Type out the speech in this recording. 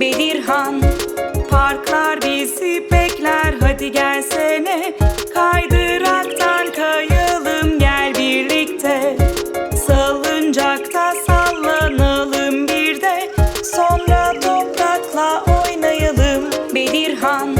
Bedirhan. Parklar bizi bekler hadi gelsene. Kaydıraktan kayalım gel birlikte. Salıncakta sallanalım bir de. Sonra toprakla oynayalım Bedirhan.